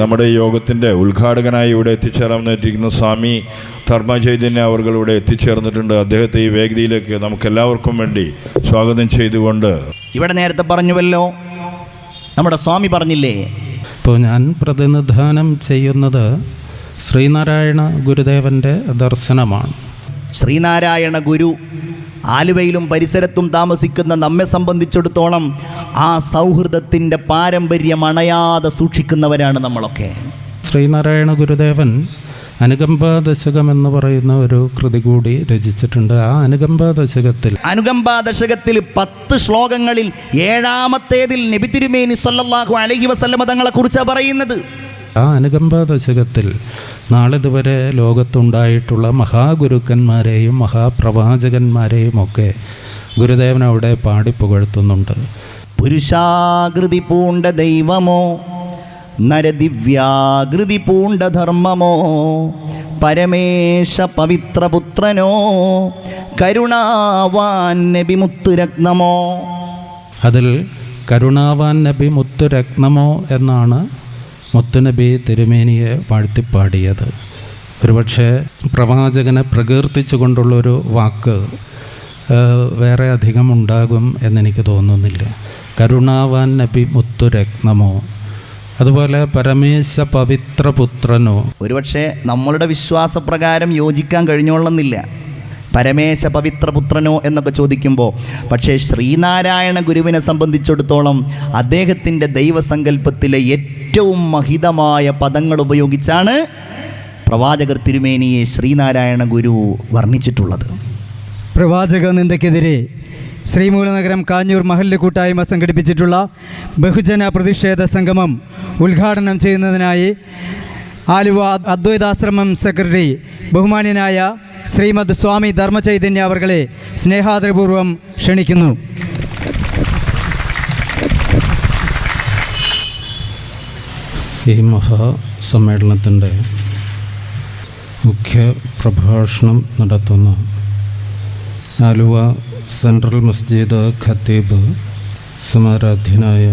നമ്മുടെ ഈ യോഗത്തിന്റെ ഉദ്ഘാടകനായി ഇവിടെ എത്തിച്ചേർന്നിരിക്കുന്ന സ്വാമി ധർമ്മ ചൈതന്യ അവർ ഇവിടെ എത്തിച്ചേർന്നിട്ടുണ്ട്. അദ്ദേഹത്തെ ഈ വേദിയിലേക്ക് നമുക്ക് എല്ലാവർക്കും വേണ്ടി സ്വാഗതം ചെയ്തുകൊണ്ട്. ഇവിടെ നേരത്തെ പറഞ്ഞുവല്ലോ. നമ്മുടെ സ്വാമി പറഞ്ഞില്ലേ? ഇപ്പോൾ ഞാൻ പ്രതിനിധാനം ചെയ്യുന്നത് ശ്രീനാരായണ ഗുരുദേവന്റെ ദർശനമാണ്. ശ്രീനാരായണ ഗുരു ആലുവയിലും പരിസരത്തും താമസിക്കുന്ന നമ്മെ സംബന്ധിച്ചിടത്തോളം ആ സൗഹൃദത്തിന്റെ പാരമ്പര്യം അണയാതെ സൂക്ഷിക്കുന്നവരാണ് നമ്മളൊക്കെ. ശ്രീനാരായണ ഗുരുദേവൻ അനുകമ്പ ദശകം എന്ന് പറയുന്ന ഒരു കൃതി കൂടി രചിച്ചിട്ടുണ്ട്. ആ അനുകമ്പ ദശകത്തിൽ അനുകമ്പ ദശകത്തിൽ പത്ത് ശ്ലോകങ്ങളിൽ ഏഴാമത്തേതിൽ നബി തിരുമേനി സല്ലല്ലാഹു അലൈഹി വസല്ലമ തങ്ങളെ കുറിച്ചാണ് പറയുന്നത്. ആ അനുകമ്പ ദശകത്തിൽ നാളിതുവരെ ലോകത്തുണ്ടായിട്ടുള്ള മഹാഗുരുക്കന്മാരെയും മഹാപ്രവാചകന്മാരെയും ഒക്കെ ഗുരുദേവൻ അവിടെ പാടിപ്പുകഴ്ത്തുന്നുണ്ട്. പുരുഷാകൃതി പൂണ്ട ദൈവമോ? നരദിവ്യാകൃതി പൂണ്ട ധർമ്മമോ? പരമേശ പവിത്രപുത്രനോ? കരുണാവാൻ നബിമുത്തുരത്നമോ അതിൽ കരുണാവാൻ നബി മുത്തുരത്നമോ എന്നാണ് മുത്തുനബി തിരുമേനിയെ വാഴ്ത്തിപ്പാടിയത്. ഒരുപക്ഷെ പ്രവാചകനെ പ്രകീർത്തിച്ചുകൊണ്ടുള്ളൊരു വാക്ക് വേറെ അധികം ഉണ്ടാകും എന്നെനിക്ക് തോന്നുന്നില്ല. കരുണാവാൻ നബി മുത്തുരത്നമോ അതുപോലെ പരമേശ പവിത്രപുത്രനോ? ഒരുപക്ഷെ നമ്മളുടെ വിശ്വാസപ്രകാരം യോജിക്കാൻ കഴിഞ്ഞോളന്നില്ല. പരമേശ പവിത്രപുത്രനോ എന്നൊക്കെ ചോദിക്കുമ്പോൾ പക്ഷേ ശ്രീനാരായണ ഗുരുവിനെ സംബന്ധിച്ചിടത്തോളം അദ്ദേഹത്തിന്റെ ദൈവസങ്കല്പത്തിലെ ഏറ്റവും മഹിതമായ പദങ്ങൾ ഉപയോഗിച്ചാണ് പ്രവാചകർ തിരുമേനിയെ ശ്രീനാരായണ ഗുരു വർണിച്ചിട്ടുള്ളത്. പ്രവാചക നിന്ദക്കെതിരെ ശ്രീമൂലനഗരം കാഞ്ഞൂർ മഹല്ല് കൂട്ടായ്മ സംഘടിപ്പിച്ചിട്ടുള്ള ബഹുജന പ്രതിഷേധ സംഗമം ഉദ്ഘാടനം ചെയ്യുന്നതിനായി ആലുവ അദ്വൈതാശ്രമം സെക്രട്ടറി ബഹുമാന്യനായ ശ്രീമദ് സ്വാമി ധർമ്മചൈതന്യ അവർകളെ സ്നേഹാദരപൂർവം ക്ഷണിക്കുന്നു. ഈ മഹാസമ്മേളനത്തിന്റെ മുഖ്യ പ്രഭാഷണം നടത്തുന്ന ആലുവ സെൻട്രൽ മസ്ജിദ് ഖത്തീബ് സമാരാധ്യനായ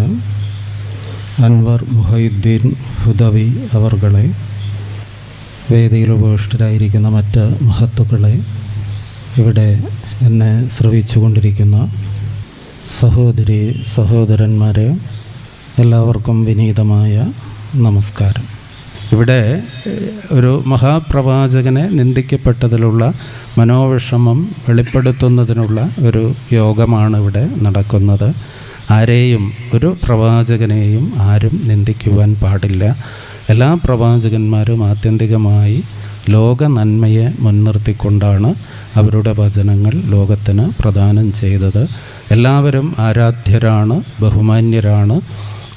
അൻവർ മുഹൈദ്ദീൻ ഹുദവി അവർകളെ വേദിയിൽ ഉപവിഷ്ടരായിരിക്കുന്ന മറ്റ് മഹത്തുക്കളെ ഇവിടെ എന്നെ ശ്രവിച്ചു കൊണ്ടിരിക്കുന്ന സഹോദരി സഹോദരന്മാരെ എല്ലാവർക്കും വിനീതമായ നമസ്കാരം. ഇവിടെ ഒരു മഹാപ്രവാചകനെ നിന്ദിക്കപ്പെട്ടതിലുള്ള മനോവിഷമം വെളിപ്പെടുത്തുന്നതിനുള്ള ഒരു യോഗമാണ് ഇവിടെ നടക്കുന്നത്. ആരെയും ഒരു പ്രവാചകനെയും ആരും നിന്ദിക്കുവാൻ പാടില്ല. എല്ലാ പ്രവാചകന്മാരും ആത്യന്തികമായി ലോക നന്മയെ മുൻനിർത്തിക്കൊണ്ടാണ് അവരുടെ വചനങ്ങൾ ലോകത്തിന് പ്രദാനം ചെയ്തത്. എല്ലാവരും ആരാധ്യരാണ് ബഹുമാന്യരാണ്.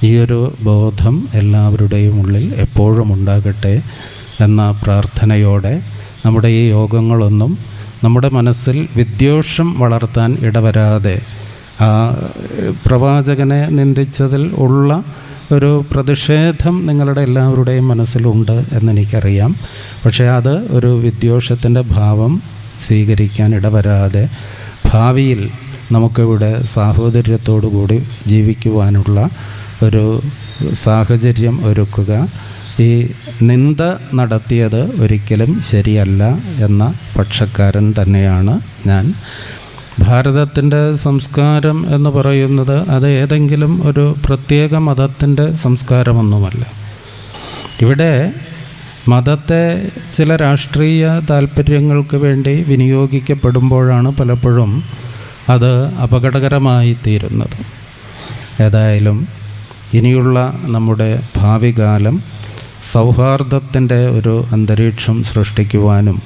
ഈയൊരു ബോധം എല്ലാവരുടെയും ഉള്ളിൽ എപ്പോഴും ഉണ്ടാകട്ടെ എന്ന പ്രാർത്ഥനയോടെ നമ്മുടെ ഈ യോഗങ്ങളൊന്നും നമ്മുടെ മനസ്സിൽ വിദ്വേഷം വളർത്താൻ ഇടവരാതെ പ്രവാചകനെ നിന്ദിച്ചതിൽ ഉള്ള ഒരു പ്രതിഷേധം നിങ്ങളുടെ എല്ലാവരുടെയും മനസ്സിലുണ്ട് എന്നെനിക്കറിയാം. പക്ഷേ അത് ഒരു വിദ്വേഷത്തിന്റെ ഭാവം സ്വീകരിക്കാൻ ഇടവരാതെ ഭാവിയിൽ നമുക്കിവിടെ കൂടി ജീവിക്കുവാനുള്ള ഒരു സാഹചര്യം ഒരുക്കുക. ഈ നിന്ദ നടത്തിയത് ഒരിക്കലും ശരിയല്ല എന്ന പക്ഷക്കാരൻ തന്നെയാണ് ഞാൻ. ഭാരതത്തിന്റെ സംസ്കാരം എന്ന് പറയുന്നത് അത് ഏതെങ്കിലും ഒരു പ്രത്യേക മതത്തിന്റെ സംസ്കാരമൊന്നുമല്ല. ഇവിടെ മതത്തെ ചില രാഷ്ട്രീയ താല്പര്യങ്ങൾക്ക് വേണ്ടി വിനിയോഗിക്കപ്പെടുമ്പോഴാണ് പലപ്പോഴും അത് അപകടകരമായി തീരുന്നത്. ഏതായാലും ഇനിയുള്ള നമ്മുടെ ഭാവി കാലം സൗഹാർദ്ദത്തിന്റെ ഒരു അന്തരീക്ഷം സൃഷ്ടിക്കുവാനും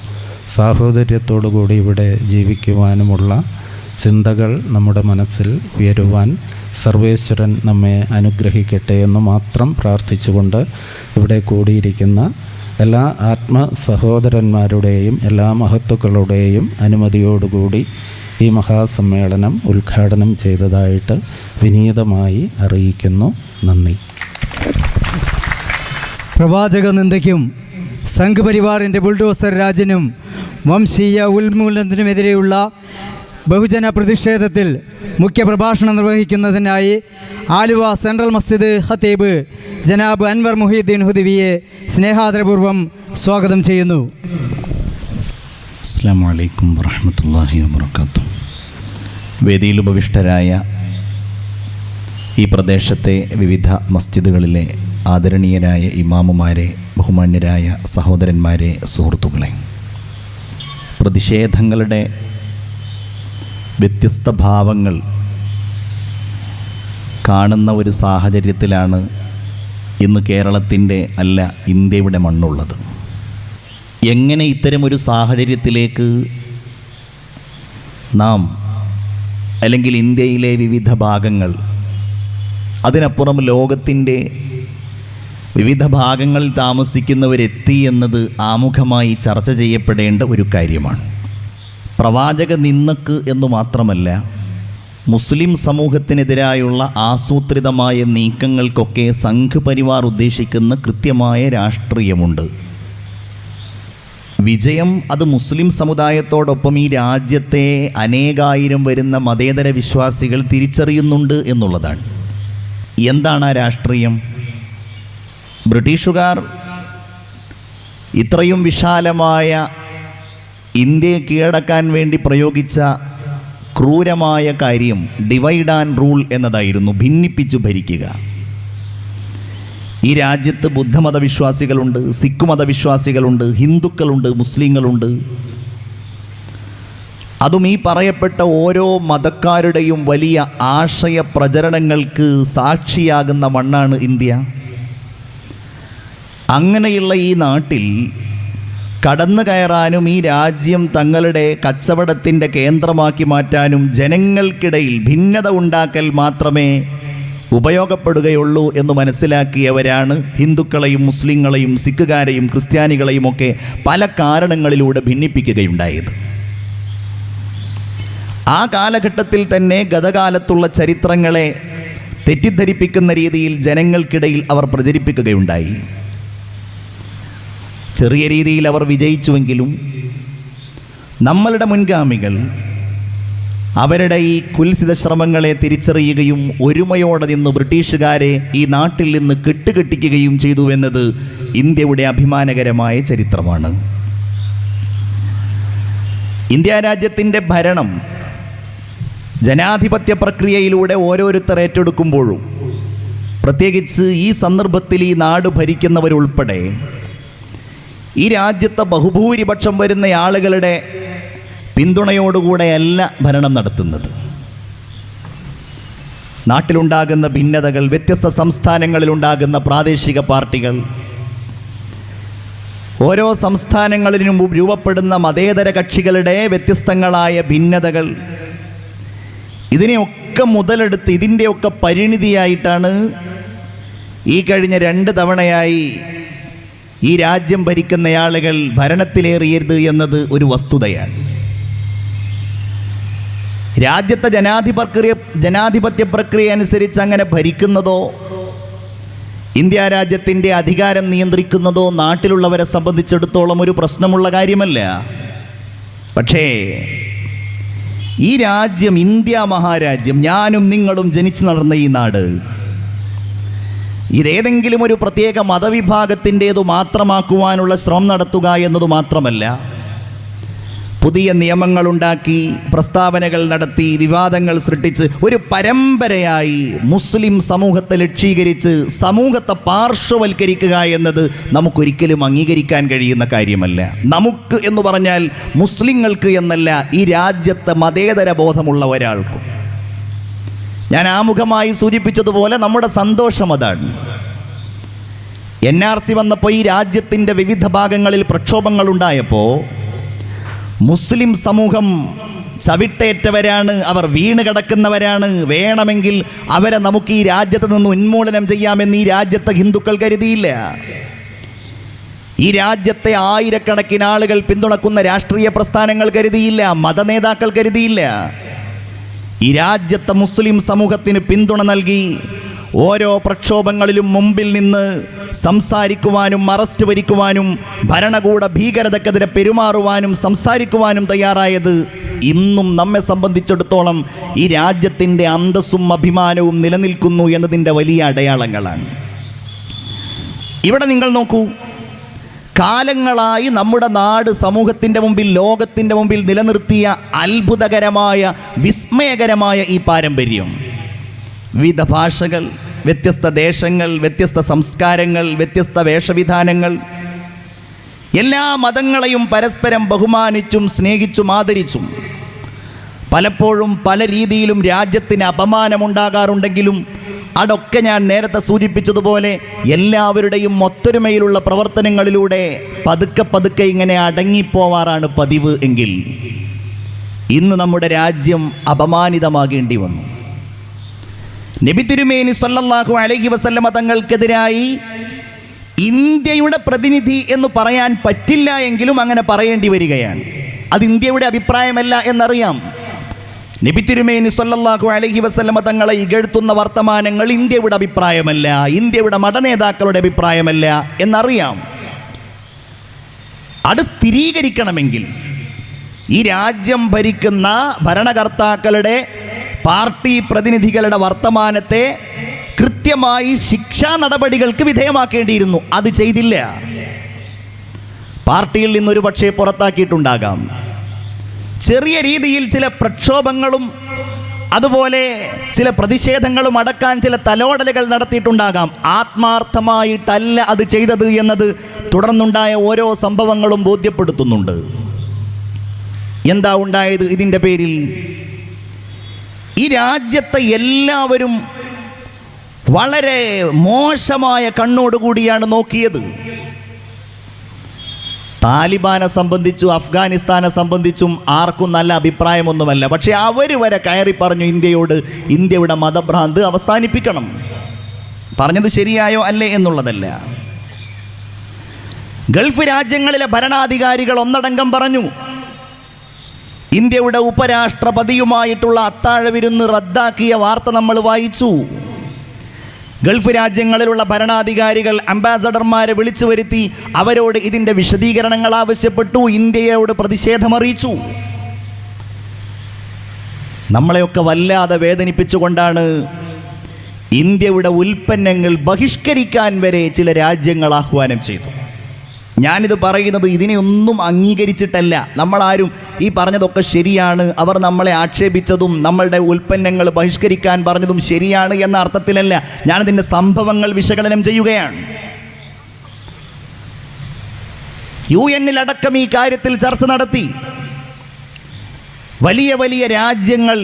സാഹോദര്യത്തോടു കൂടി ഇവിടെ ജീവിക്കുവാനുമുള്ള ചിന്തകൾ നമ്മുടെ മനസ്സിൽ ഉയരുവാൻ സർവേശ്വരൻ നമ്മെ അനുഗ്രഹിക്കട്ടെ എന്ന് മാത്രം പ്രാർത്ഥിച്ചുകൊണ്ട് ഇവിടെ കൂടിയിരിക്കുന്ന എല്ലാ ആത്മ സഹോദരന്മാരുടെയും എല്ലാ മഹത്തുക്കളുടെയും അനുമതിയോടുകൂടി ഈ മഹാസമ്മേളനം ഉദ്ഘാടനം ചെയ്തതായിട്ട് വിനീതമായി അറിയിക്കുന്നു. നന്ദി. പ്രവാചക നിന്ദയ്ക്കും സംഘപരിവാറിന്റെ ബുൾഡോസർ രാജനും വംശീയ ഉന്മൂലനത്തിനുമെതിരെയുള്ള ബഹുജന പ്രതിഷേധത്തിൽ മുഖ്യപ്രഭാഷണം നിർവഹിക്കുന്നതിനായി ആലുവ സെൻട്രൽ മസ്ജിദ് ഹത്തീബ് ജനാബ് അൻവർ മുഹീദ്ദീൻ ഹുദിവിയെ സ്നേഹാദരപൂർവം സ്വാഗതം ചെയ്യുന്നു. അസ്സാം വലൈക്കും വാബർക്കാത്തു വേദിയിൽ ഉപവിഷ്ടരായ ഈ പ്രദേശത്തെ വിവിധ മസ്ജിദുകളിലെ ആദരണീയരായ ഇമാമുമാരെ ബഹുമാന്യരായ സഹോദരന്മാരെ സുഹൃത്തുക്കളെ പ്രതിഷേധങ്ങളുടെ വ്യത്യസ്ത ഭാവങ്ങൾ കാണുന്ന ഒരു സാഹചര്യത്തിലാണ് ഇന്ന് കേരളത്തിന്റെ അല്ല ഇന്ത്യയുടെ മണ്ണുള്ളത്. എങ്ങനെ ഇത്തരമൊരു സാഹചര്യത്തിലേക്ക് നാം അല്ലെങ്കിൽ ഇന്ത്യയിലെ വിവിധ ഭാഗങ്ങൾ അതിനപ്പുറം ലോകത്തിന്റെ വിവിധ ഭാഗങ്ങളിൽ താമസിക്കുന്നവരെത്തി എന്നത് ആമുഖമായി ചർച്ച ചെയ്യപ്പെടേണ്ട ഒരു കാര്യമാണ്. പ്രവാചക നിന്നക്ക് എന്ന് മാത്രമല്ല മുസ്ലിം സമൂഹത്തിനെതിരായുള്ള ആസൂത്രിതമായ നീക്കങ്ങൾക്കൊക്കെ സംഘപരിവാർ ഉദ്ദേശിക്കുന്ന കൃത്യമായ രാഷ്ട്രീയമുണ്ട്. വിജയം അത് മുസ്ലിം സമുദായത്തോടൊപ്പം ഈ രാജ്യത്തെ അനേകായിരം വരുന്ന മതേതര വിശ്വാസികൾ തിരിച്ചറിയുന്നുണ്ട് എന്നുള്ളതാണ്. എന്താണ് ആ രാഷ്ട്രീയം? ബ്രിട്ടീഷുകാർ ഇത്രയും വിശാലമായ ഇന്ത്യയെ കീഴടക്കാൻ വേണ്ടി പ്രയോഗിച്ച ക്രൂരമായ കാര്യം ഡിവൈഡ് ആൻഡ് റൂൾ എന്നതായിരുന്നു. ഭിന്നിപ്പിച്ചു ഭരിക്കുക. ഈ രാജ്യത്ത് ബുദ്ധമത വിശ്വാസികളുണ്ട് സിഖ് മതവിശ്വാസികളുണ്ട് ഹിന്ദുക്കളുണ്ട് മുസ്ലിങ്ങളുണ്ട്. അതും ഈ പറയപ്പെട്ട ഓരോ മതക്കാരുടെയും വലിയ ആശയ പ്രചരണങ്ങൾക്ക് സാക്ഷിയാകുന്ന മണ്ണാണ് ഇന്ത്യ. അങ്ങനെയുള്ള ഈ നാട്ടിൽ കടന്നു കയറാനും ഈ രാജ്യം തങ്ങളുടെ കച്ചവടത്തിന്റെ കേന്ദ്രമാക്കി മാറ്റാനും ജനങ്ങൾക്കിടയിൽ ഭിന്നത ഉണ്ടാക്കൽ മാത്രമേ ഉപയോഗപ്പെടുകയുള്ളൂ എന്ന് മനസ്സിലാക്കിയവരാണ് ഹിന്ദുക്കളെയും മുസ്ലിങ്ങളെയും സിഖുകാരെയും ക്രിസ്ത്യാനികളെയും ഒക്കെ പല കാരണങ്ങളിലൂടെ ഭിന്നിപ്പിക്കുകയുണ്ടായത്. ആ കാലഘട്ടത്തിൽ തന്നെ ഗതകാലത്തുള്ള ചരിത്രങ്ങളെ തെറ്റിദ്ധരിപ്പിക്കുന്ന രീതിയിൽ ജനങ്ങൾക്കിടയിൽ അവർ പ്രചരിപ്പിക്കുകയുണ്ടായി. ചെറിയ രീതിയിൽ അവർ വിജയിച്ചുവെങ്കിലും നമ്മളുടെ മുൻഗാമികൾ അവരുടെ ഈ കുൽസിത ശ്രമങ്ങളെ തിരിച്ചറിയുകയും ഒരുമയോടെ നിന്ന് ബ്രിട്ടീഷുകാരെ ഈ നാട്ടിൽ നിന്ന് കെട്ടുകെട്ടിക്കുകയും ചെയ്തു എന്നത് ഇന്ത്യയുടെ അഭിമാനകരമായ ചരിത്രമാണ്. ഇന്ത്യ രാജ്യത്തിന്റെ ഭരണം ജനാധിപത്യ പ്രക്രിയയിലൂടെ ഓരോരുത്തർ ഏറ്റെടുക്കുമ്പോഴും പ്രത്യേകിച്ച് ഈ സന്ദർഭത്തിൽ ഈ നാട് ഭരിക്കുന്നവരുൾപ്പെടെ ഈ രാജ്യത്തെ ബഹുഭൂരിപക്ഷം വരുന്ന ആളുകളുടെ പിന്തുണയോടുകൂടെയല്ല ഭരണം നടത്തുന്നത്. നാട്ടിലുണ്ടാകുന്ന ഭിന്നതകൾ വ്യത്യസ്ത സംസ്ഥാനങ്ങളിലുണ്ടാകുന്ന പ്രാദേശിക പാർട്ടികൾ ഓരോ സംസ്ഥാനങ്ങളിലും രൂപപ്പെടുന്ന മതേതര കക്ഷികളുടെ വ്യത്യസ്തങ്ങളായ ഭിന്നതകൾ ഇതിനെയൊക്കെ മുതലെടുത്ത് ഇതിന്റെയൊക്കെ പരിണിതിയായിട്ടാണ് ഈ കഴിഞ്ഞ രണ്ട് തവണയായി ഈ രാജ്യം ഭരിക്കുന്ന ആളുകൾ ഭരണത്തിലേറിയരുത് എന്നത് ഒരു വസ്തുതയാണ്. രാജ്യത്തെ ജനാധിപത്യ ജനാധിപത്യ പ്രക്രിയ അനുസരിച്ച് അങ്ങനെ ഭരിക്കുന്നതോ ഇന്ത്യ രാജ്യത്തിന്റെ അധികാരം നിയന്ത്രിക്കുന്നതോ നാട്ടിലുള്ളവരെ സംബന്ധിച്ചിടത്തോളം ഒരു പ്രശ്നമുള്ള കാര്യമല്ല. പക്ഷേ ഈ രാജ്യം ഇന്ത്യ മഹാരാജ്യം ഞാനും നിങ്ങളും ജനിച്ചു നടന്ന ഈ നാട് ഇതേതെങ്കിലും ഒരു പ്രത്യേക മതവിഭാഗത്തിന്റേതു മാത്രമാക്കുവാനുള്ള ശ്രമം നടത്തുക എന്നതു മാത്രമല്ല. പുതിയ നിയമങ്ങളുണ്ടാക്കി പ്രസ്താവനകൾ നടത്തി വിവാദങ്ങൾ സൃഷ്ടിച്ച് ഒരു പരമ്പരയായി മുസ്ലിം സമൂഹത്തെ ലക്ഷീകരിച്ച് സമൂഹത്തെ പാർശ്വവൽക്കരിക്കുക എന്നത് നമുക്കൊരിക്കലും അംഗീകരിക്കാൻ കഴിയുന്ന കാര്യമല്ല. നമുക്ക് എന്ന് പറഞ്ഞാൽ മുസ്ലിങ്ങൾക്ക് എന്നല്ല ഈ രാജ്യത്തെ മതേതര ബോധമുള്ള ഒരാൾക്കും. ഞാൻ ആമുഖമായി സൂചിപ്പിച്ചതുപോലെ നമ്മുടെ സന്തോഷം അതാണ്. എൻ ആർ സി വന്നപ്പോൾ ഈ രാജ്യത്തിന്റെ വിവിധ ഭാഗങ്ങളിൽ പ്രക്ഷോഭങ്ങൾ ഉണ്ടായപ്പോൾ മുസ്ലിം സമൂഹം ചവിട്ടേറ്റവരാണ് അവർ വീണ് കിടക്കുന്നവരാണ്. വേണമെങ്കിൽ അവരെ നമുക്ക് ഈ രാജ്യത്ത് നിന്ന് ഉന്മൂലനം ചെയ്യാമെന്ന് ഈ രാജ്യത്തെ ഹിന്ദുക്കൾ കരുതിയില്ല. ഈ രാജ്യത്തെ ആയിരക്കണക്കിന് ആളുകൾ പിന്തുണക്കുന്ന രാഷ്ട്രീയ പ്രസ്ഥാനങ്ങൾ കരുതിയില്ല മതനേതാക്കൾ കരുതിയില്ല. ഈ രാജ്യത്തെ മുസ്ലിം സമൂഹത്തിന് പിന്തുണ നൽകി ഓരോ പ്രക്ഷോഭങ്ങളിലും മുമ്പിൽ നിന്ന് സംസാരിക്കുവാനും അറസ്റ്റ് വരിക്കുവാനും ഭരണകൂട ഭീകരതക്കെതിരെ പെരുമാറുവാനും സംസാരിക്കുവാനും തയ്യാറായത് ഇന്നും നമ്മെ സംബന്ധിച്ചിടത്തോളം ഈ രാജ്യത്തിന്റെ അന്തസ്സും അഭിമാനവും നിലനിൽക്കുന്നു എന്നതിന്റെ വലിയ അടയാളങ്ങളാണ്. ഇവിടെ നിങ്ങൾ നോക്കൂ കാലങ്ങളായി നമ്മുടെ നാട് സമൂഹത്തിന്റെ മുമ്പിൽ ലോകത്തിന്റെ മുമ്പിൽ നിലനിർത്തിയ അത്ഭുതകരമായ വിസ്മയകരമായ ഈ പാരമ്പര്യം. വിവിധ ഭാഷകൾ വ്യത്യസ്ത ദേശങ്ങൾ വ്യത്യസ്ത സംസ്കാരങ്ങൾ വ്യത്യസ്ത വേഷവിധാനങ്ങൾ എല്ലാ മതങ്ങളെയും പരസ്പരം ബഹുമാനിച്ചും സ്നേഹിച്ചും ആദരിച്ചും. പലപ്പോഴും പല രീതിയിലും രാജ്യത്തിന് അപമാനമുണ്ടാകാറുണ്ടെങ്കിലും അതൊക്കെ ഞാൻ നേരത്തെ സൂചിപ്പിച്ചതുപോലെ എല്ലാവരുടെയും ഒത്തൊരുമയിലുള്ള പ്രവർത്തനങ്ങളിലൂടെ പതുക്കെ പതുക്കെ ഇങ്ങനെ അടങ്ങിപ്പോവാറാണ് പതിവ് എങ്കിൽ. ഇന്ന് നമ്മുടെ രാജ്യം അപമാനിതമാകേണ്ടി വന്നു. നബി തിരുമേനി സല്ലല്ലാഹു അലൈഹി വസല്ലമ തങ്ങൾക്കെതിരായി ഇന്ത്യയുടെ പ്രതിനിധി എന്ന് പറയാൻ പറ്റില്ല എങ്കിലും അങ്ങനെ പറയേണ്ടി വരികയാണ്. അത് ഇന്ത്യയുടെ അഭിപ്രായമല്ല എന്നറിയാം. നബി തിരുമേനി സല്ലല്ലാഹു അലൈഹി വസല്ലമ തങ്ങളെ ഇകഴ്ത്തുന്ന വർത്തമാനങ്ങൾ ഇന്ത്യയുടെ അഭിപ്രായമല്ല ഇന്ത്യയുടെ മതനേതാക്കളുടെ അഭിപ്രായമല്ല എന്നറിയാം. അത് സ്ഥിരീകരിക്കണമെങ്കിൽ ഈ രാജ്യം ഭരിക്കുന്ന ഭരണകർത്താക്കളുടെ പാർട്ടി പ്രതിനിധികളുടെ വർത്തമാനത്തെ കൃത്യമായി ശിക്ഷാ നടപടികൾക്ക് വിധേയമാക്കേണ്ടിയിരുന്നു. അത് ചെയ്തില്ല. പാർട്ടിയിൽ നിന്നൊരു പക്ഷേ പുറത്താക്കിയിട്ടുണ്ടാകാം. ചെറിയ രീതിയിൽ ചില പ്രക്ഷോഭങ്ങളും അതുപോലെ ചില പ്രതിഷേധങ്ങളും അടക്കാൻ ചില തലോടലുകൾ നടത്തിയിട്ടുണ്ടാകാം. ആത്മാർത്ഥമായിട്ടല്ല അത് ചെയ്തത് എന്നത് തുടർന്നുണ്ടായ ഓരോ സംഭവങ്ങളും ബോധ്യപ്പെടുത്തുന്നുണ്ട്. എന്താ ഉണ്ടായത് ഇതിന്റെ പേരിൽ? ഈ രാജ്യത്തെ എല്ലാവരും വളരെ മോശമായ കണ്ണോടുകൂടിയാണ് നോക്കിയത്. താലിബാനെ സംബന്ധിച്ചും അഫ്ഗാനിസ്ഥാനെ സംബന്ധിച്ചും ആർക്കും നല്ല അഭിപ്രായമൊന്നുമല്ല. പക്ഷേ അവർ വരെ കയറി പറഞ്ഞു ഇന്ത്യയോട് ഇന്ത്യയുടെ മതഭ്രാന്ത് അവസാനിപ്പിക്കണം. പറഞ്ഞത് ശരിയായോ അല്ലേ എന്നുള്ളതല്ല. ഗൾഫ് രാജ്യങ്ങളിലെ ഭരണാധികാരികൾ ഒന്നടങ്കം പറഞ്ഞു ഇന്ത്യയുടെ ഉപരാഷ്ട്രപതിയുമായിട്ടുള്ള അത്താഴ വിരുന്ന് റദ്ദാക്കിയ വാർത്ത നമ്മൾ വായിച്ചു. ഗൾഫ് രാജ്യങ്ങളിലുള്ള ഭരണാധികാരികൾ അംബാസഡർമാരെ വിളിച്ചു വരുത്തി അവരോട് ഇതിന്റെ വിശദീകരണങ്ങൾ ആവശ്യപ്പെട്ടു. ഇന്ത്യയോട് പ്രതിഷേധമറിയിച്ചു. നമ്മളെയൊക്കെ വല്ലാതെ വേദനിപ്പിച്ചുകൊണ്ടാണ് ഇന്ത്യയുടെ ഉൽപ്പന്നങ്ങൾ ബഹിഷ്കരിക്കാൻ വരെ ചില രാജ്യങ്ങൾ ആഹ്വാനം ചെയ്തു. ഞാനിത് പറയുന്നത് ഇതിനെ ഒന്നും അംഗീകരിച്ചിട്ടല്ല. നമ്മളാരും ഈ പറഞ്ഞതൊക്കെ ശരിയാണ്. അവർ നമ്മളെ ആക്ഷേപിച്ചതും നമ്മളുടെ ഉൽപ്പന്നങ്ങൾ ബഹിഷ്കരിക്കാൻ പറഞ്ഞതും ശരിയാണ് എന്ന അർത്ഥത്തിലല്ല ഞാനിതിന്റെ സംഭവങ്ങൾ വിശകലനം ചെയ്യുകയാണ്. യു എന്നിലടക്കം ഈ കാര്യത്തിൽ ചർച്ച നടത്തി. വലിയ വലിയ രാജ്യങ്ങൾ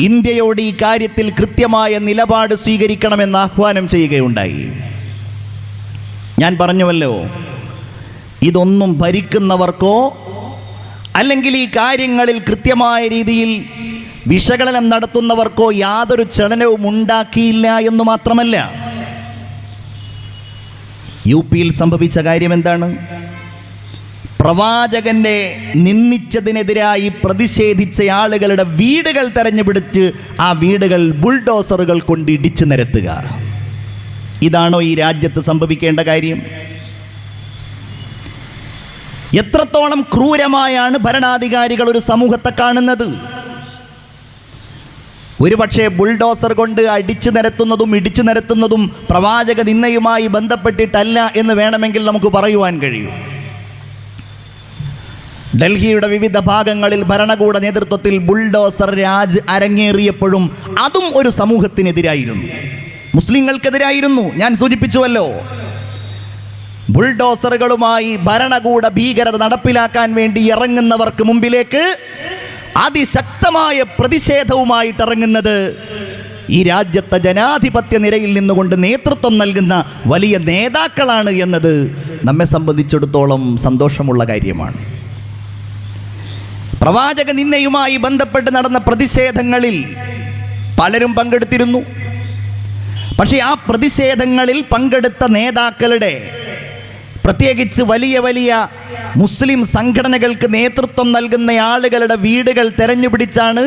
ഇന്ത്യയോട് ഈ കാര്യത്തിൽ കൃത്യമായ നിലപാട് സ്വീകരിക്കണമെന്ന് ആഹ്വാനം ചെയ്യുകയുണ്ടായി. ഞാൻ പറഞ്ഞുവല്ലോ ഇതൊന്നും ഭരിക്കുന്നവർക്കോ? അല്ലെങ്കിൽ ഈ കാര്യങ്ങളിൽ കൃത്യമായ രീതിയിൽ വിശകലനം നടത്തുന്നവർക്കോ യാതൊരു ചലനവും ഉണ്ടാക്കിയില്ല എന്ന് മാത്രമല്ല. യു പിയിൽ സംഭവിച്ച കാര്യം എന്താണ്? പ്രവാചകനെ നിന്ദിച്ചതിനെതിരായി പ്രതിഷേധിച്ച ആളുകളുടെ വീടുകൾ തെരഞ്ഞുപിടിച്ച് ആ വീടുകൾ ബുൾഡോസറുകൾ കൊണ്ട് ഇടിച്ചു നിരത്തുക. ഇതാണോ ഈ രാജ്യത്ത് സംഭവിക്കേണ്ട കാര്യം? എത്രത്തോളം ക്രൂരമായാണ് ഭരണാധികാരികൾ ഒരു സമൂഹത്തെ കാണുന്നത്? ഒരുപക്ഷെ ബുൾഡോസർ കൊണ്ട് അടിച്ചു നിരത്തുന്നതും ഇടിച്ചു നിരത്തുന്നതും പ്രവാചക നിന്നയുമായി ബന്ധപ്പെട്ടിട്ടല്ല എന്ന് വേണമെങ്കിൽ നമുക്ക് പറയുവാൻ കഴിയും. ഡൽഹിയുടെ വിവിധ ഭാഗങ്ങളിൽ ഭരണകൂട നേതൃത്വത്തിൽ ബുൾഡോസർ രാജ് അരങ്ങേറിയപ്പോഴും അതും ഒരു സമൂഹത്തിനെതിരായിരുന്നു. മുസ്ലിങ്ങൾക്കെതിരായിരുന്നു. ഞാൻ സൂചിപ്പിച്ചുവല്ലോ. ബുൾഡോസറുകളുമായി ഭരണകൂട ഭീകരത നടപ്പിലാക്കാൻ വേണ്ടി ഇറങ്ങുന്നവർക്ക് മുമ്പിലേക്ക് അതിശക്തമായ പ്രതിഷേധവുമായിട്ട് ഇറങ്ങുന്നത് ഈ രാജ്യത്തെ ജനാധിപത്യ നിരയിൽ നിന്നുകൊണ്ട് നേതൃത്വം നൽകുന്ന വലിയ നേതാക്കളാണ് എന്നത് നമ്മെ സംബന്ധിച്ചിടത്തോളം സന്തോഷമുള്ള കാര്യമാണ്. പ്രവാചക നിന്നയുമായി ബന്ധപ്പെട്ട് നടന്ന പ്രതിഷേധങ്ങളിൽ പലരും പങ്കെടുത്തിരുന്നു. പക്ഷേ ആ പ്രതിഷേധങ്ങളിൽ പങ്കെടുത്ത നേതാക്കളുടെ പ്രത്യേകിച്ച് വലിയ വലിയ മുസ്ലിം സംഘടനകൾക്ക് നേതൃത്വം നൽകുന്ന ആളുകളുടെ വീടുകൾ തെരഞ്ഞുപിടിച്ചാണ്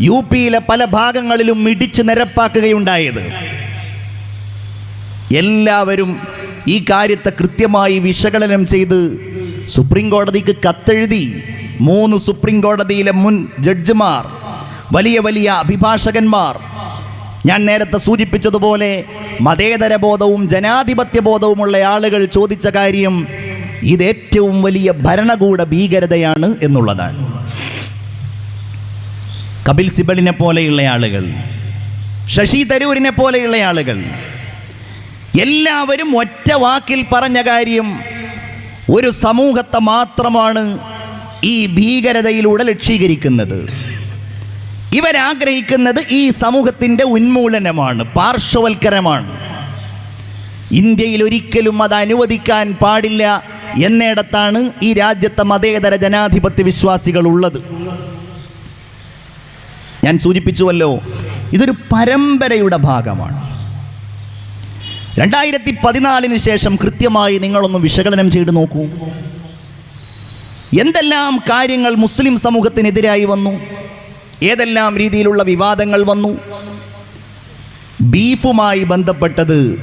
യു പിയിലെ പല ഭാഗങ്ങളിലും ഇടിച്ചു നിരപ്പാക്കുകയുണ്ടായത്. എല്ലാവരും ഈ കാര്യത്തെ കൃത്യമായി വിശകലനം ചെയ്ത് സുപ്രീം കോടതിക്ക് കത്തെഴുതി മൂന്ന് സുപ്രീം കോടതിയിലെ മുൻ ജഡ്ജിമാർ വലിയ വലിയ അഭിഭാഷകന്മാർ ഞാൻ നേരത്തെ സൂചിപ്പിച്ചതുപോലെ മതേതര ബോധവും ജനാധിപത്യ ബോധവുമുള്ള ആളുകൾ ചോദിച്ച കാര്യം ഇത് ഏറ്റവും വലിയ ഭരണകൂട ഭീകരതയാണ് എന്നുള്ളതാണ്. കപിൽ സിബലിനെ പോലെയുള്ള ആളുകൾ ശശി തരൂരിനെ പോലെയുള്ള ആളുകൾ എല്ലാവരും ഒറ്റ വാക്കിൽ പറഞ്ഞ കാര്യം ഒരു സമൂഹത്തെ മാത്രമാണ് ഈ ഭീകരതയിലൂടെ ലക്ഷീകരിക്കുന്നത്. ഇവരാഗ്രഹിക്കുന്നത് ഈ സമൂഹത്തിന്റെ ഉന്മൂലനമാണ് പാർശ്വവൽക്കരമാണ് ഇന്ത്യയിൽ ഒരിക്കലും അത് അനുവദിക്കാൻ പാടില്ല എന്നിടത്താണ് ഈ രാജ്യത്തെ മതേതര ജനാധിപത്യ വിശ്വാസികൾ ഉള്ളത്. ഞാൻ സൂചിപ്പിച്ചുവല്ലോ ഇതൊരു പരമ്പരയുടെ ഭാഗമാണ്. രണ്ടായിരത്തി പതിനാലിന് ശേഷം കൃത്യമായി നിങ്ങളൊന്ന് വിശകലനം ചെയ്ത് നോക്കൂ. എന്തെല്ലാം കാര്യങ്ങൾ മുസ്ലിം സമൂഹത്തിനെതിരായി വന്നു? ഏതെല്ലാം രീതിയിലുള്ള വിവാദങ്ങൾ വന്നു? ബീഫുമായി ബന്ധപ്പെട്ടത്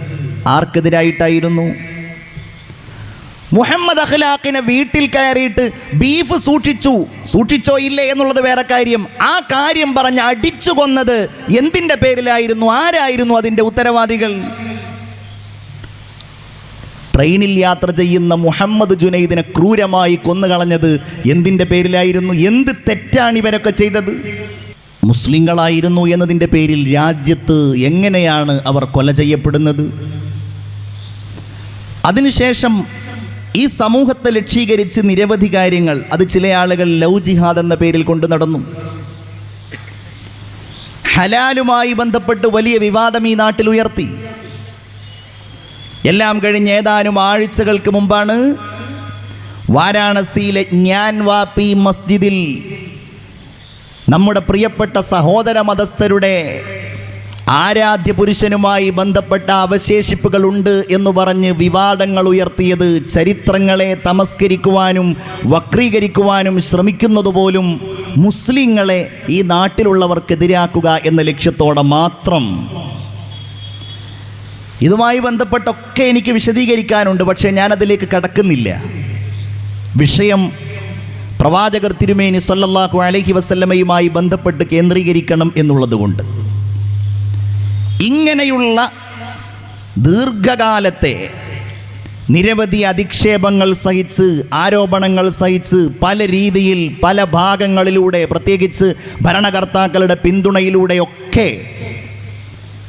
ആർക്കെതിരായിട്ടായിരുന്നു? മുഹമ്മദ് അഖ്ലാഖിനെ വീട്ടിൽ കയറിയിട്ട് ബീഫ് സൂക്ഷിച്ചു സൂക്ഷിച്ചോ ഇല്ലേ എന്നുള്ളത് വേറെ കാര്യം. ആ കാര്യം പറഞ്ഞ് അടിച്ചു കൊന്നത് എന്തിന്റെ പേരിലായിരുന്നു? ആരായിരുന്നു അതിന്റെ ഉത്തരവാദികൾ? ട്രെയിനിൽ യാത്ര ചെയ്യുന്ന മുഹമ്മദ് ജുനൈദിനെ ക്രൂരമായി കൊന്നുകളഞ്ഞത് എന്തിന്റെ പേരിലായിരുന്നു? എന്ത് തെറ്റാണ് ഇവരൊക്കെ ചെയ്തത്? മുസ്ലിങ്ങളായിരുന്നു എന്നതിന്റെ പേരിൽ രാജ്യത്ത് എങ്ങനെയാണ് അവർ കൊല ചെയ്യപ്പെടുന്നത്? അതിനുശേഷം ഈ സമൂഹത്തെ ലക്ഷീകരിച്ച് നിരവധി കാര്യങ്ങൾ അത് ചില ആളുകൾ ലവ് ജിഹാദ് എന്ന പേരിൽ കൊണ്ടു നടന്നു. ഹലാലുമായി ബന്ധപ്പെട്ട് വലിയ വിവാദം ഈ നാട്ടിൽ ഉയർത്തി. എല്ലാം കഴിഞ്ഞ് ഏതാനും ആഴ്ചകൾക്ക് മുമ്പാണ് വാരാണസിയിലെ ജ്ഞാൻ വാപ്പി മസ്ജിദിൽ നമ്മുടെ പ്രിയപ്പെട്ട സഹോദര മതസ്ഥരുടെ ആരാധ്യ പുരുഷനുമായി ബന്ധപ്പെട്ട അവശേഷിപ്പുകളുണ്ട് എന്ന് പറഞ്ഞ് വിവാദങ്ങൾ ഉയർത്തിയത് ചരിത്രങ്ങളെ തമസ്കരിക്കുവാനും വക്രീകരിക്കുവാനും ശ്രമിക്കുന്നത് പോലും മുസ്ലിങ്ങളെ ഈ നാട്ടിലുള്ളവർക്കെതിരാക്കുക എന്ന ലക്ഷ്യത്തോടെ മാത്രം. ഇതുമായി ബന്ധപ്പെട്ടൊക്കെ എനിക്ക് വിശദീകരിക്കാനുണ്ട് പക്ഷേ ഞാനതിലേക്ക് കടക്കുന്നില്ല. വിഷയം പ്രവാചകർ തിരുമേനി സല്ലല്ലാഹു അലഹി വസല്ലമയുമായി ബന്ധപ്പെട്ട് കേന്ദ്രീകരിക്കണം എന്നുള്ളതുകൊണ്ട്. ഇങ്ങനെയുള്ള ദീർഘകാലത്തെ നിരവധി അധിക്ഷേപങ്ങൾ സഹിച്ച് ആരോപണങ്ങൾ സഹിച്ച് പല രീതിയിൽ പല ഭാഗങ്ങളിലൂടെ പ്രത്യേകിച്ച് ഭരണകർത്താക്കളുടെ പിന്തുണയിലൂടെയൊക്കെ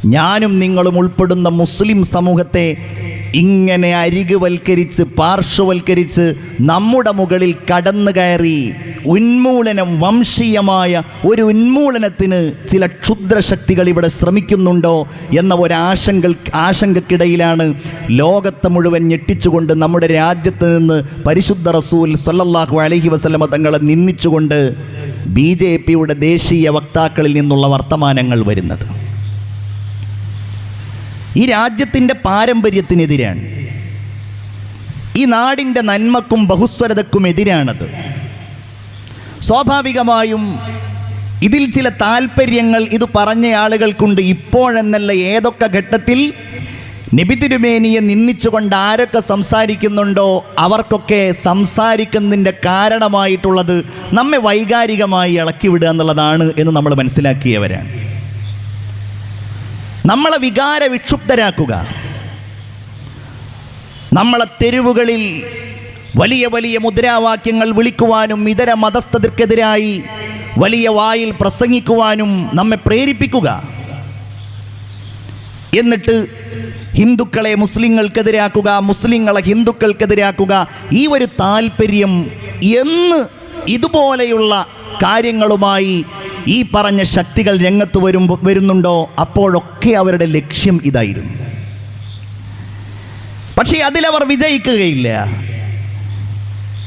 ഞാനും നിങ്ങളും ഉൾപ്പെടുന്ന മുസ്ലിം സമൂഹത്തെ ഇങ്ങനെ അരികുവൽക്കരിച്ച് പാർശ്വവൽക്കരിച്ച് നമ്മുടെ മുകളിൽ കടന്നു കയറി ഉന്മൂലനം വംശീയമായ ഒരു ഉന്മൂലനത്തിന് ചില ക്ഷുദ്രശക്തികൾ ഇവിടെ ശ്രമിക്കുന്നുണ്ടോ എന്ന ഒരാശങ്ക ആശങ്കക്കിടയിലാണ് ലോകത്തെ മുഴുവൻ ഞെട്ടിച്ചുകൊണ്ട് നമ്മുടെ രാജ്യത്ത് നിന്ന് പരിശുദ്ധ റസൂൽ സല്ലല്ലാഹു അലഹി വസല്ലമ തങ്ങളെ നിന്ദിച്ചുകൊണ്ട് ബി ജെ പിയുടെ ദേശീയ വക്താക്കളിൽ നിന്നുള്ള വർത്തമാനങ്ങൾ വരുന്നത്. ഈ രാജ്യത്തിന്റെ പാരമ്പര്യത്തിനെതിരാണ്. ഈ നാടിന്റെ നന്മക്കും ബഹുസ്വരതക്കും എതിരാണത്. സ്വാഭാവികമായും ഇതിൽ ചില താല്പര്യങ്ങൾ ഇത് പറഞ്ഞ ആളുകൾക്കുണ്ട്. ഇപ്പോഴെന്നല്ല ഏതൊക്കെ ഘട്ടത്തിൽ നബി തിരുമേനിയെ നിന്ദിച്ചുകൊണ്ട് ആരൊക്കെ സംസാരിക്കുന്നുണ്ടോ അവർക്കൊക്കെ സംസാരിക്കുന്നതിന്റെ കാരണമായിട്ടുള്ളത് നമ്മെ വൈകാരികമായി ഇളക്കിവിടുക എന്നുള്ളതാണ് എന്ന് നമ്മൾ മനസ്സിലാക്കിയവരാണ്. നമ്മളെ വികാര വിക്ഷുബ്ധരാക്കുക. നമ്മളെ തെരുവുകളിൽ വലിയ വലിയ മുദ്രാവാക്യങ്ങൾ വിളിക്കുവാനും ഇതര മതസ്ഥതർക്കെതിരായി വലിയ വായിൽ പ്രസംഗിക്കുവാനും നമ്മെ പ്രേരിപ്പിക്കുക. എന്നിട്ട് ഹിന്ദുക്കളെ മുസ്ലിങ്ങൾക്കെതിരാക്കുക മുസ്ലിങ്ങളെ ഹിന്ദുക്കൾക്കെതിരാക്കുക ഈ ഒരു താല്പര്യം എന്ന് ഇതുപോലെയുള്ള കാര്യങ്ങളുമായി ഈ പറഞ്ഞ ശക്തികൾ രംഗത്ത് വരുമ്പോൾ വരുന്നുണ്ടോ? അപ്പോഴൊക്കെ അവരുടെ ലക്ഷ്യം ഇതായിരുന്നു. പക്ഷേ അതിലവർ വിജയിക്കുകയില്ല.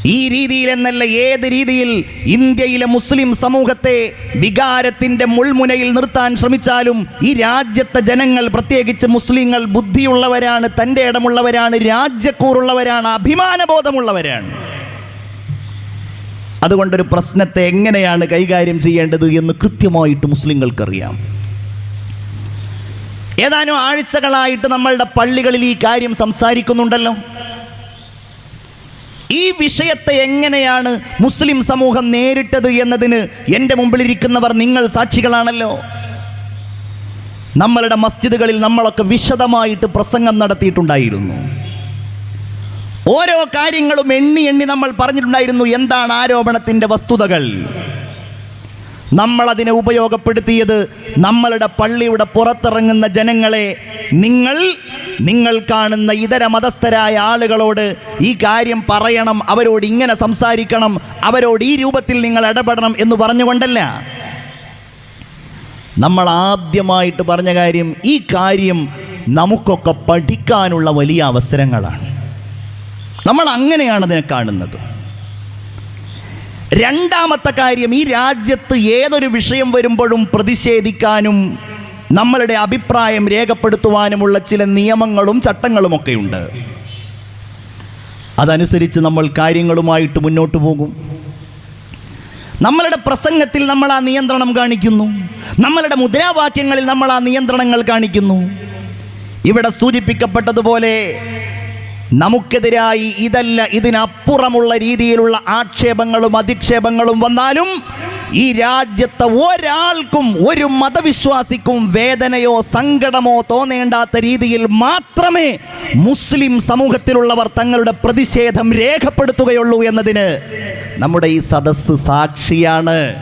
ഈ രീതിയിൽ എന്നല്ല ഏത് രീതിയിൽ ഇന്ത്യയിലെ മുസ്ലിം സമൂഹത്തെ വികാരത്തിന്റെ മുൾമുനയിൽ നിർത്താൻ ശ്രമിച്ചാലും ഈ രാജ്യത്തെ ജനങ്ങൾ പ്രത്യേകിച്ച് മുസ്ലിങ്ങൾ ബുദ്ധിയുള്ളവരാണ് തന്റെ ഇടമുള്ളവരാണ് രാജ്യക്കൂറുള്ളവരാണ് അഭിമാനബോധമുള്ളവരാണ്. അതുകൊണ്ടൊരു പ്രശ്നത്തെ എങ്ങനെയാണ് കൈകാര്യം ചെയ്യേണ്ടത് എന്ന് കൃത്യമായിട്ട് മുസ്ലിങ്ങൾക്കറിയാം. ഏതാനും ആഴ്ചകളായിട്ട് നമ്മളുടെ പള്ളികളിൽ ഈ കാര്യം സംസാരിക്കുന്നുണ്ടല്ലോ. ഈ വിഷയത്തെ എങ്ങനെയാണ് മുസ്ലിം സമൂഹം നേരിട്ടത് എന്നതിന് എന്റെ മുമ്പിലിരിക്കുന്നവർ നിങ്ങൾ സാക്ഷികളാണല്ലോ. നമ്മളുടെ മസ്ജിദുകളിൽ നമ്മളൊക്കെ വിശദമായിട്ട് പ്രസംഗം നടത്തിയിട്ടുണ്ടായിരുന്നു. ഓരോ കാര്യങ്ങളും എണ്ണി എണ്ണി നമ്മൾ പറഞ്ഞിട്ടുണ്ടായിരുന്നു എന്താണ് ആരോപണത്തിന്റെ വസ്തുതകൾ. നമ്മളതിനെ ഉപയോഗപ്പെടുത്തിയത് നമ്മളുടെ പള്ളിയുടെ പുറത്തിറങ്ങുന്ന ജനങ്ങളെ നിങ്ങൾ നിങ്ങൾ കാണുന്ന ഇതര മതസ്ഥരായ ആളുകളോട് ഈ കാര്യം പറയണം അവരോട് ഇങ്ങനെ സംസാരിക്കണം അവരോട് ഈ രൂപത്തിൽ നിങ്ങൾ ഇടപെടണം എന്ന് പറഞ്ഞുകൊണ്ടല്ല. നമ്മൾ ആദ്യമായിട്ട് പറഞ്ഞ കാര്യം ഈ കാര്യം നമുക്കൊക്കെ പഠിക്കാനുള്ള വലിയ അവസരങ്ങളാണ്. നമ്മൾ അങ്ങനെയാണ് അതിനെ കാണുന്നത്. രണ്ടാമത്തെ കാര്യം ഈ രാജ്യത്ത് ഏതൊരു വിഷയം വരുമ്പോഴും പ്രതിഷേധിക്കാനും നമ്മളുടെ അഭിപ്രായം രേഖപ്പെടുത്തുവാനുമുള്ള ചില നിയമങ്ങളും ചട്ടങ്ങളുമൊക്കെ ഉണ്ട് അതനുസരിച്ച് നമ്മൾ കാര്യങ്ങളുമായിട്ട് മുന്നോട്ട് പോകും. നമ്മളുടെ പ്രസംഗത്തിൽ നമ്മൾ ആ നിയന്ത്രണം കാണിക്കുന്നു. നമ്മളുടെ മുദ്രാവാക്യങ്ങളിൽ നമ്മൾ ആ നിയന്ത്രണങ്ങൾ കാണിക്കുന്നു. ഇവിടെ സൂചിപ്പിക്കപ്പെട്ടതുപോലെ നമുക്കെതിരായി ഇതല്ല ഇതിനപ്പുറമുള്ള രീതിയിലുള്ള ആക്ഷേപങ്ങളും അധിക്ഷേപങ്ങളും വന്നാലും ഈ രാജ്യത്തെ ഒരാൾക്കും ഒരു മതവിശ്വാസിക്കും വേദനയോ സങ്കടമോ തോന്നേണ്ടാത്ത രീതിയിൽ മാത്രമേ മുസ്ലിം സമൂഹത്തിലുള്ളവർ തങ്ങളുടെ പ്രതിഷേധം രേഖപ്പെടുത്തുകയുള്ളൂ എന്നതിന് നമ്മുടെ ഈ സദസ്സ് സാക്ഷിയാണ്.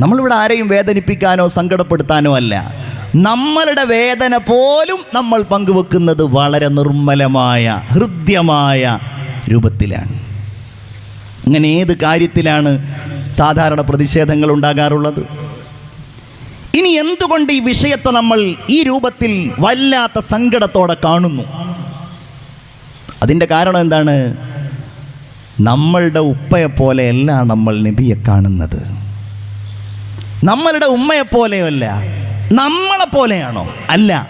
നമ്മളിവിടെ ആരെയും വേദനിപ്പിക്കാനോ സങ്കടപ്പെടുത്താനോ അല്ല. നമ്മളുടെ വേദന പോലും നമ്മൾ പങ്കുവെക്കുന്നത് വളരെ നിർമ്മലമായ ഹൃദ്യമായ രൂപത്തിലാണ്. അങ്ങനെ ഏത് കാര്യത്തിലാണ് സാധാരണ പ്രതിഷേധങ്ങൾ ഉണ്ടാകാറുള്ളത്? ഇനി എന്തുകൊണ്ട് ഈ വിഷയത്തെ നമ്മൾ ഈ രൂപത്തിൽ വല്ലാത്ത സങ്കടത്തോടെ കാണുന്നു? അതിന്റെ കാരണം എന്താണ്? നമ്മളുടെ ഉപ്പയെപ്പോലെയല്ല നമ്മൾ നബിയെ കാണുന്നത്. നമ്മളുടെ ഉമ്മയെ പോലെയല്ല നമ്മളെ പോലെയാണോ അല്ല.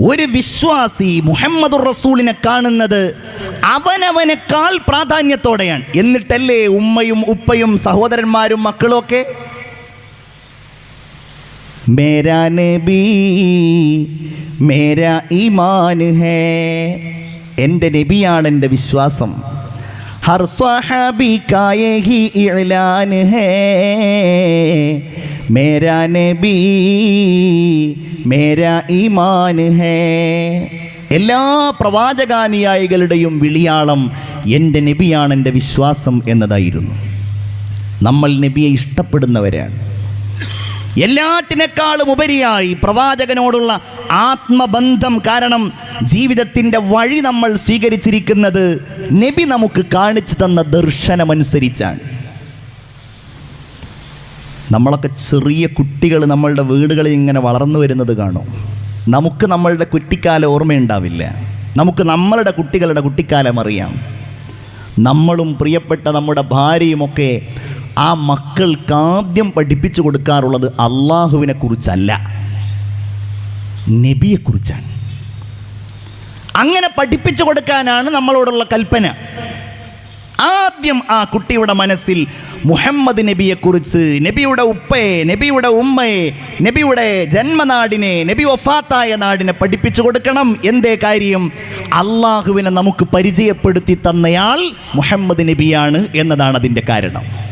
ഒരു വിശ്വാസി മുഹമ്മദ് റസൂലിനെ കാണുന്നത് അവനവനേക്കാൾ പ്രാധാന്യത്തോടെയാണ്. എന്നിട്ടല്ലേ ഉമ്മയും ഉപ്പയും സഹോദരന്മാരും മക്കളും ഒക്കെ? മേരാ നബി മേരാ ഈമാൻ ഹേ. എന്റെ നബിയാണ് എന്റെ വിശ്വാസം. ഹർ സ്വഹാബി കായേ ഹി ഇഅ്ലാൻ ഹേ. മേരാ നബി മേരാ ഈമാൻ ഹേ. എല്ലാ പ്രവാചകാനുയായികളുടെയും വിളിയാളം എന്റെ നബിയാണ് എന്റെ വിശ്വാസം എന്നതായിരുന്നു. നമ്മൾ നബിയെ ഇഷ്ടപ്പെടുന്നവരാണ്. എല്ലാറ്റിനേക്കാളും ഉപരിയായി പ്രവാചകനോടുള്ള ആത്മബന്ധം കാരണം ജീവിതത്തിന്റെ വഴി നമ്മൾ സ്വീകരിച്ചിരിക്കുന്നത് നബി നമുക്ക് കാണിച്ചു തന്ന ദർശനമനുസരിച്ചാണ്. നമ്മളൊക്കെ ചെറിയ കുട്ടികൾ നമ്മളുടെ വീടുകളിൽ ഇങ്ങനെ വളർന്നു വരുന്നത് കാണും. നമുക്ക് നമ്മളുടെ കുട്ടിക്കാലം ഓർമ്മയുണ്ടാവില്ല. നമുക്ക് നമ്മളുടെ കുട്ടികളുടെ കുട്ടിക്കാലം അറിയാം. നമ്മളും പ്രിയപ്പെട്ട നമ്മുടെ ഭാര്യയുമൊക്കെ ആ മക്കൾക്ക് ആദ്യം പഠിപ്പിച്ചു കൊടുക്കാറുള്ളത് അള്ളാഹുവിനെ കുറിച്ചല്ല. നബിയെക്കുറിച്ചാണ് അങ്ങനെ പഠിപ്പിച്ചു കൊടുക്കാനാണ് നമ്മളോടുള്ള കൽപ്പന. ആദ്യം ആ കുട്ടിയുടെ മനസ്സിൽ മുഹമ്മദ് നബിയെക്കുറിച്ച് നബിയുടെ ഉപ്പയെ നബിയുടെ ഉമ്മയെ നബിയുടെ ജന്മനാടിനെ നബി വഫാത്തായ നാടിനെ പഠിപ്പിച്ചു കൊടുക്കണം. എന്തേ കാര്യം? അള്ളാഹുവിനെ നമുക്ക് പരിചയപ്പെടുത്തി തന്നയാൾ മുഹമ്മദ് നബിയാണ് എന്നതാണ് അതിന്റെ കാരണം.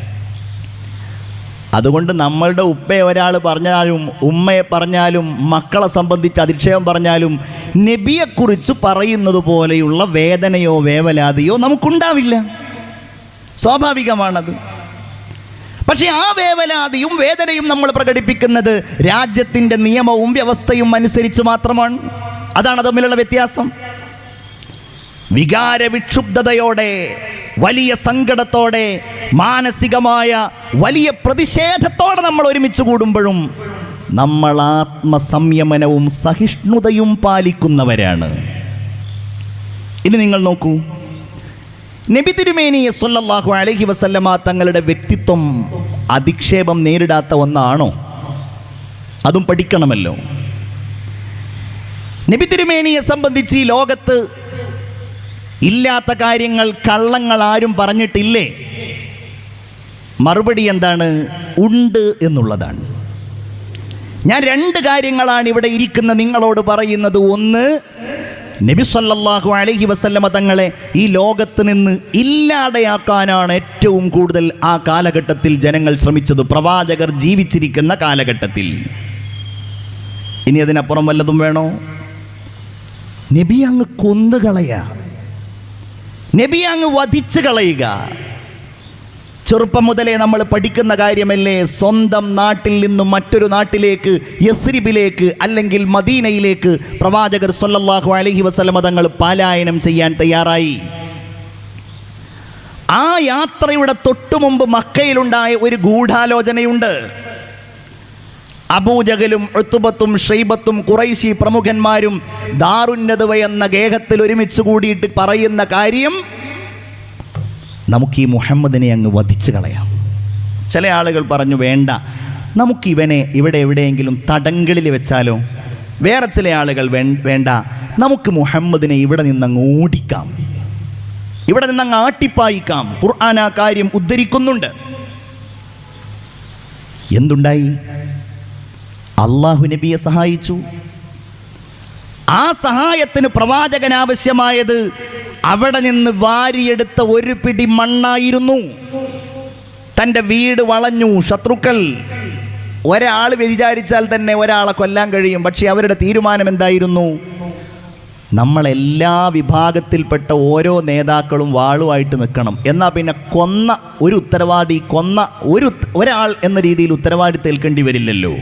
അതുകൊണ്ട് നമ്മളുടെ ഉപ്പയെ ഒരാൾ പറഞ്ഞാലും ഉമ്മയെ പറഞ്ഞാലും മക്കളെ സംബന്ധിച്ച് അധിക്ഷേപം പറഞ്ഞാലും നബിയെക്കുറിച്ച് പറയുന്നത് പോലെയുള്ള വേദനയോ വേവലാതിയോ നമുക്കുണ്ടാവില്ല. സ്വാഭാവികമാണത്. പക്ഷെ ആ വേവലാതിയും വേദനയും നമ്മൾ പ്രകടിപ്പിക്കുന്നത് രാജ്യത്തിന്റെ നിയമവും വ്യവസ്ഥയും അനുസരിച്ച് മാത്രമാണ്. അതാണ് തമ്മിലുള്ള വ്യത്യാസം. വികാര വിക്ഷുബ്ധതയോടെ വലിയ സങ്കടത്തോടെ മാനസികമായ വലിയ പ്രതിഷേധത്തോടെ നമ്മൾ ഒരുമിച്ച് കൂടുമ്പോഴും നമ്മൾ ആത്മസംയമനവും സഹിഷ്ണുതയും പാലിക്കുന്നവരാണ്. ഇനി നിങ്ങൾ നോക്കൂ. നബി തിരുമേനിയെ സൊല്ലാഹു അലഹി വസല്ലമ തങ്ങളുടെ വ്യക്തിത്വം അധിക്ഷേപം നേരിടാത്ത ഒന്നാണോ? അതും പഠിക്കണമല്ലോ. നബി തിരുമേനിയെ സംബന്ധിച്ച് ഈ ലോകത്ത് ഇല്ലാത്ത കാര്യങ്ങൾ കള്ളങ്ങൾ ആരും പറഞ്ഞിട്ടില്ലേ? മറുപടി എന്താണ്? ഉണ്ട് എന്നുള്ളതാണ്. ഞാൻ രണ്ട് കാര്യങ്ങളാണ് ഇവിടെ ഇരിക്കുന്ന നിങ്ങളോട് പറയുന്നത്. ഒന്ന് നബി സല്ലല്ലാഹു അലൈഹി വസല്ലമ തങ്ങളെ ഈ ലോകത്ത് നിന്ന് ഇല്ലാതെയാക്കാനാണ് ഏറ്റവും കൂടുതൽ ആ കാലഘട്ടത്തിൽ ജനങ്ങൾ ശ്രമിച്ചത്. പ്രവാചകർ ജീവിച്ചിരിക്കുന്ന കാലഘട്ടത്തിൽ. ഇനി അതിനപ്പുറം വല്ലതും വേണോ? നബി അങ്ങ് കൊന്നുകളയുക നബി അങ്ങ് വധിച്ചു കളയുക ചെറുപ്പം മുതലേ നമ്മൾ പഠിക്കുന്ന കാര്യമല്ലേ? സ്വന്തം നാട്ടിൽ നിന്നും മറ്റൊരു നാട്ടിലേക്ക് യസ്രിബിലേക്ക് അല്ലെങ്കിൽ മദീനയിലേക്ക് പ്രവാചകർ സൊല്ലാഹു അലഹി വസല്ലമ തങ്ങൾ പലായനം ചെയ്യാൻ തയ്യാറായി. ആ യാത്രയുടെ തൊട്ടു മുമ്പ് മക്കയിലുണ്ടായ ഒരു ഗൂഢാലോചനയുണ്ട്. അബൂജകലും ഋത്തുബത്തും ഷെയ്ബത്തും കുറൈശി പ്രമുഖന്മാരും ദാറുന്നതുവ എന്ന ഗേഹത്തിൽ ഒരുമിച്ച് കൂടിയിട്ട് പറയുന്ന കാര്യം നമുക്ക് ഈ മുഹമ്മദിനെ അങ്ങ് വധിച്ചു കളയാം. ചില ആളുകൾ പറഞ്ഞു വേണ്ട നമുക്ക് ഇവനെ ഇവിടെ എവിടെയെങ്കിലും തടങ്കലിൽ വെച്ചാലോ? വേറെ ചില ആളുകൾ വേണ്ട നമുക്ക് മുഹമ്മദിനെ ഇവിടെ നിന്നങ്ങ് ഓടിക്കാം. ഇവിടെ നിന്നങ്ങ് ആട്ടിപ്പായിക്കാം. ഖുർആൻ ആ കാര്യം ഉദ്ധരിക്കുന്നുണ്ട്. എന്തുണ്ടായി? അള്ളാഹു നബിയെ സഹായിച്ചു. ആ സഹായത്തിന് പ്രവാചകൻ ആവശ്യമായത് അവിടെ നിന്ന് വാരിയെടുത്ത ഒരു പിടി മണ്ണായിരുന്നു. തന്റെ വീട് വളഞ്ഞു. ശത്രുക്കൾ ഒരാൾ വിചാരിച്ചാൽ തന്നെ ഒരാളെ കൊല്ലാൻ കഴിയും. പക്ഷേ അവരുടെ തീരുമാനം എന്തായിരുന്നു? നമ്മളെല്ലാ വിഭാഗത്തിൽപ്പെട്ട ഓരോ നേതാക്കളും വാളുമായിട്ട് നിൽക്കണം. എന്നാൽ പിന്നെ കൊന്ന ഒരു ഉത്തരവാദി കൊന്ന ഒരു ഒരാൾ എന്ന രീതിയിൽ ഉത്തരവാദി തേൽക്കേണ്ടി വരില്ലല്ലോ.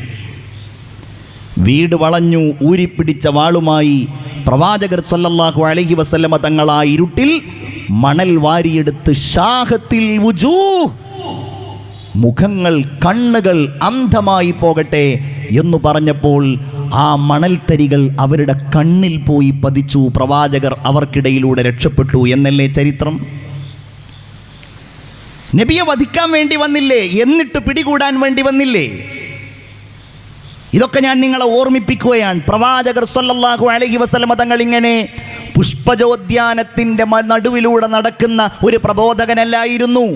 വീട് വളഞ്ഞു ഊരിപ്പിടിച്ച വാളുമായി പ്രവാചകർ സല്ലല്ലാഹു അലൈഹി വസല്ലമ തങ്ങൾ ആ ഇരുട്ടിൽ മണൽ വാരിയെടുത്ത് ഷാഹത്തിൽ വുജൂ. മുഖങ്ങൾ കണ്ണുകൾ അന്ധമായി പോകട്ടെ എന്ന് പറഞ്ഞപ്പോൾ ആ മണൽത്തരികൾ അവരുടെ കണ്ണിൽ പോയി പതിച്ചു. പ്രവാചകർ അവർക്കിടയിലൂടെ രക്ഷപ്പെട്ടു എന്നല്ലേ ചരിത്രം? നബിയെ വധിക്കാൻ വേണ്ടി വന്നില്ലേ? എന്നിട്ട് പിടികൂടാൻ വേണ്ടി വന്നില്ലേ? ഇതൊക്കെ ഞാൻ നിങ്ങളെ ഓർമ്മിപ്പിക്കുകയാണ്. പ്രവാചകർ സല്ലല്ലാഹു അലഹി വസലമ തങ്ങൾ ഇങ്ങനെ പുഷ്പജോദ്യാനത്തിന്റെ നടുവിലൂടെ നടക്കുന്ന ഒരു പ്രബോധകനല്ലായിരുന്നു.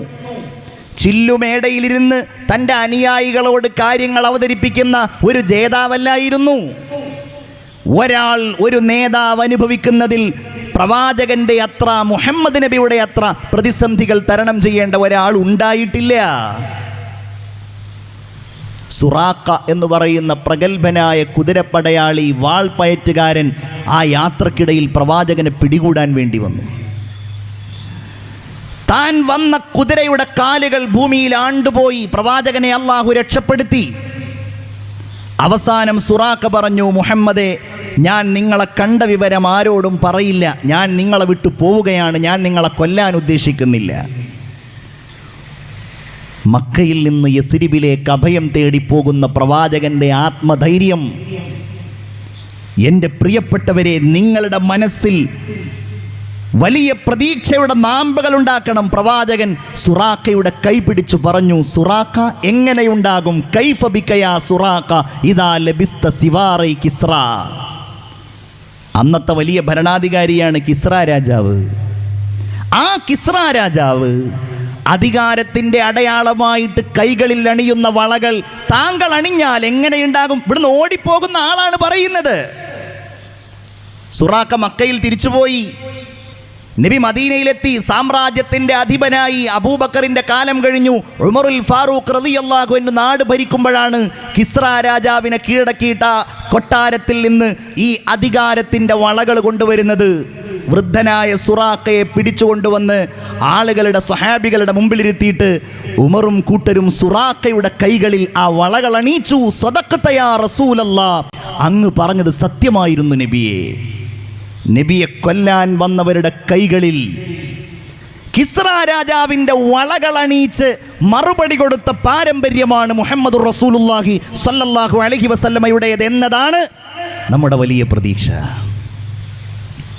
ചില്ലുമേടയിലിരുന്ന് തന്റെ അനുയായികളോട് കാര്യങ്ങൾ അവതരിപ്പിക്കുന്ന ഒരു ജേതാവല്ലായിരുന്നു. ഒരാൾ ഒരു നേതാവ് അനുഭവിക്കുന്നതിൽ പ്രവാചകന്റെ അത്ര മുഹമ്മദ് നബിയുടെ അത്ര പ്രതിസന്ധികൾ തരണം ചെയ്യേണ്ട ഒരാൾ ഉണ്ടായിട്ടില്ല. സുറാക്ക എന്ന് പറയുന്ന പ്രഗത്ഭനായ കുതിരപ്പടയാളി വാൾപയറ്റുകാരൻ ആ യാത്രക്കിടയിൽ പ്രവാചകനെ പിടികൂടാൻ വേണ്ടി വന്നു. താൻ വന്ന കുതിരയുടെ കാലുകൾ ഭൂമിയിൽ ആണ്ടുപോയി. പ്രവാചകനെ അള്ളാഹു രക്ഷപ്പെടുത്തി. അവസാനം സുറാക്ക പറഞ്ഞു മുഹമ്മദെ ഞാൻ നിങ്ങളെ കണ്ട വിവരം ആരോടും പറയില്ല. ഞാൻ നിങ്ങളെ വിട്ടു പോവുകയാണ്. ഞാൻ നിങ്ങളെ കൊല്ലാൻ ഉദ്ദേശിക്കുന്നില്ല. മക്കയിൽ നിന്ന് യസിരിബിലേക്ക് അഭയം തേടിപ്പോകുന്ന പ്രവാചകന്റെ ആത്മധൈര്യം. എന്റെ പ്രിയപ്പെട്ടവരെ നിങ്ങളുടെ മനസ്സിൽ വലിയ പ്രതീക്ഷയുടെ നാമ്പകൾ ഉണ്ടാക്കണം. പ്രവാചകൻ സുറാക്കയുടെ കൈ പിടിച്ചു പറഞ്ഞു സുറാക്ക എങ്ങനെയുണ്ടാകും? കൈഫബിക്കയാ സുറാക്ക ഇതാ ലബിസ്ത സിവാറൈ കിസ്ര അന്നത്തെ വലിയ ഭരണാധികാരിയാണ് കിസ്ര രാജാവ്. ആ കിസ്ര രാജാവ് അധികാരത്തിന്റെ അടയാളമായിട്ട് കൈകളിൽ അണിയുന്ന വളകൾ താങ്കൾ അണിഞ്ഞാൽ എങ്ങനെയുണ്ടാകും? ഇവിടുന്ന് ഓടിപ്പോകുന്ന ആളാണ് പറയുന്നത്. സുറാക്ക മക്കയിൽ തിരിച്ചുപോയി. നബി മദീനയിലെത്തി. സാമ്രാജ്യത്തിന്റെ അധിപനായി അബൂബക്കറിന്റെ കാലം കഴിഞ്ഞു. ഉമറുൽ ഫാറൂഖ് റളിയല്ലാഹു എന്ന് നാട് ഭരിക്കുമ്പോഴാണ് കിസ്ര രാജാവിനെ കീഴടക്കിയിട്ട കൊട്ടാരത്തിൽ നിന്ന് ഈ അധികാരത്തിന്റെ വളകൾ കൊണ്ടുവരുന്നത്. വൃദ്ധനായ സുറാഖയെ പിടിച്ചുകൊണ്ടുവന്ന് ആളുകളുടെ സ്വഹാബികളുടെ മുമ്പിലിരുത്തിയിട്ട് ഉമറും കൂട്ടരും സുറാഖയുടെ കൈകളിൽ ആ വളകൾ അണീച്ചു സ്വതക്കത്തയാ റസൂലല്ലാ. അങ്ങ് പറഞ്ഞത് സത്യമായിരുന്നു നബിയെ. നബിയെ കൊല്ലാൻ വന്നവരുടെ കൈകളിൽ കിസ്ര രാജാവിന്റെ വളകൾ അണിയിച്ച് മറുപടി കൊടുത്ത പാരമ്പര്യമാണ് മുഹമ്മദ് റസൂലുല്ലാഹി സല്ലല്ലാഹു അലഹി വസല്ലമയുടേത് എന്നതാണ് നമ്മുടെ വലിയ പ്രതീക്ഷ.